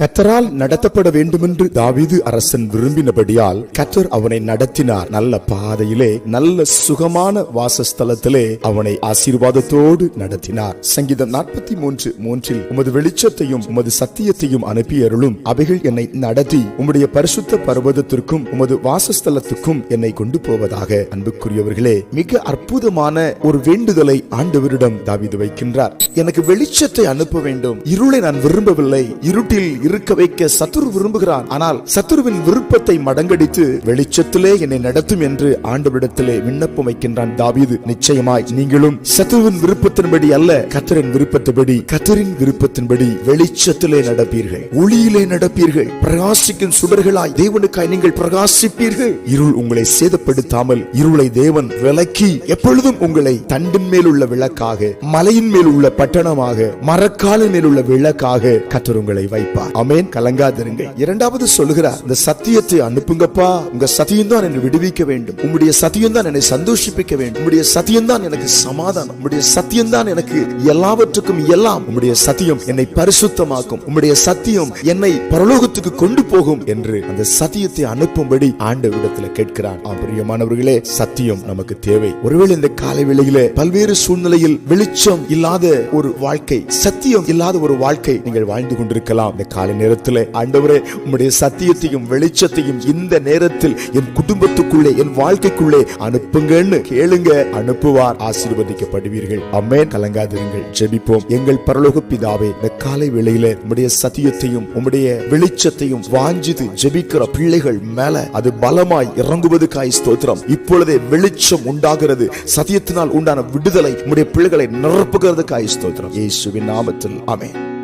கத்தரால் நடத்தப்பட வேண்டுமென்று தாவீது அரசன் விரும்பினபடியால் கத்தர் அவனை நடத்தினார். நல்ல பாதையிலே நல்ல சுகமான வாசஸ்தலத்திலே அவனை ஆசீர்வாதத்தோடு நடத்தினார். சங்கீதம் நாற்பத்தி மூன்று மூன்றில் உமது வெளிச்சத்தையும் உமது சத்தியத்தையும் அனுப்பியருளும். அவைகள் என்னை நடத்தி உம்முடைய பரிசுத்த பர்வதத்திற்கும் உமது வாசஸ்தலத்துக்கும் என்னை கொண்டு போவதாக அன்புக்குரியவர்களே மிக அற்புதமான ஒரு வேண்டுதலை ஆண்டவரிடம் தாவீது வைக்கின்றார். எனக்கு வெளிச்சத்தை அனுப்ப வேண்டும். இருளை நான் விரும்பவில்லை. இருட்டில் இருக்க வைக்க சத்துரு விரும்புகிறான். ஆனால் சத்துருவின் விருப்பத்தை மடங்கடித்து வெளிச்சத்திலே என்னை நடத்தும் என்று ஆண்டவரிடத்திலே விண்ணப்பம் வைக்கின்றான் தாவீது. நிச்சயமாய் நீங்களும் சத்துருவின் விருப்பத்தின்படி அல்ல கத்தரின் விருப்பத்தின்படி கத்தரின் விருப்பத்தின்படி வெளிச்சத்திலே நடப்பீர்கள். ஒளியிலே நடப்பீர்கள். பிரகாசிக்கும் சுடர்களாய் தேவனுக்காய் நீங்கள் பிரகாசிப்பீர்கள். இருள் உங்களை சேதப்படுத்தாமல் இருளை தேவன் விலக்கி எப்பொழுதும் உங்களை தண்டின் மேல் உள்ள விளக்காக மலையின் மேல் உள்ள பட்டணமாக மரக்காலின் மேல் உள்ள விளக்காக கத்தர் உங்களை வைப்பார். அமேன் கலங்காதிருங்க. இரண்டாவது சொல்லுகிறார் இந்த சத்தியத்தை அனுப்புங்கப்பா. உங்க சத்தியம் தான் என்னை விடுவிக்க வேண்டும். உங்களுடைய சத்தியம் தான் என்னை சந்தோஷிப்பிக்க வேண்டும். உங்களுடைய சத்தியம் தான் எனக்கு சமாதானம். உங்களுடைய சத்தியம் தான் எனக்கு எல்லாவற்றுக்கும் எல்லாம். உங்களுடைய சத்தியம் என்னை பரிசுத்தமாக்கும். உங்களுடைய சத்தியம் என்னை பரலோகத்துக்கு கொண்டு போகும். என்று அந்த சத்தியத்தை அனுப்பும்படி ஆண்ட விடத்துல கேட்கிறான் பிரியமானவர்களே சத்தியம் நமக்கு தேவை. ஒருவேளை இந்த காலை வேளையில பல்வேறு சூழ்நிலையில் வெளிச்சம் இல்லாத ஒரு வாழ்க்கை சத்தியம் இல்லாத ஒரு வாழ்க்கை நீங்கள் வாழ்ந்து கொண்டிருக்கலாம். இந்த கால நேரத்தில் ஆண்டவரே உம்முடைய சத்தியத்தையும் வெளிச்சத்தையும் இந்த நேரத்தில் என் குடும்பத்துக்குள்ளே என் வாழ்க்கைக்குள்ளே அனுப்புங்கன்னு கேளுங்க அனுப்புவார் ஆசீர்வதிக்கப்படுவீர்கள். அம்மேன். கலங்காதிருங்கள். ஜெபிப்போம். எங்கள் பரலோக பிதாவே இந்த காலை வேளையில உம்முடைய சத்தியத்தையும் உம்முடைய வெளிச்சத்தையும் வாஞ்சித்து ஜெபிக்கிற பிள்ளைகள் மேல அது பலமாய் இறங்குவதுக்காய் ஸ்தோத்திரம். இப்பொழுதே வெளிச்சம் உண்டாகிறது. சத்தியத்தினால் உண்டான விடுதலை உம்முடைய பிள்ளைகளை நிரப்புகிறதுக்காய் ஸ்தோத்திரம். இயேசுவின் நாமத்தில். அமேன்.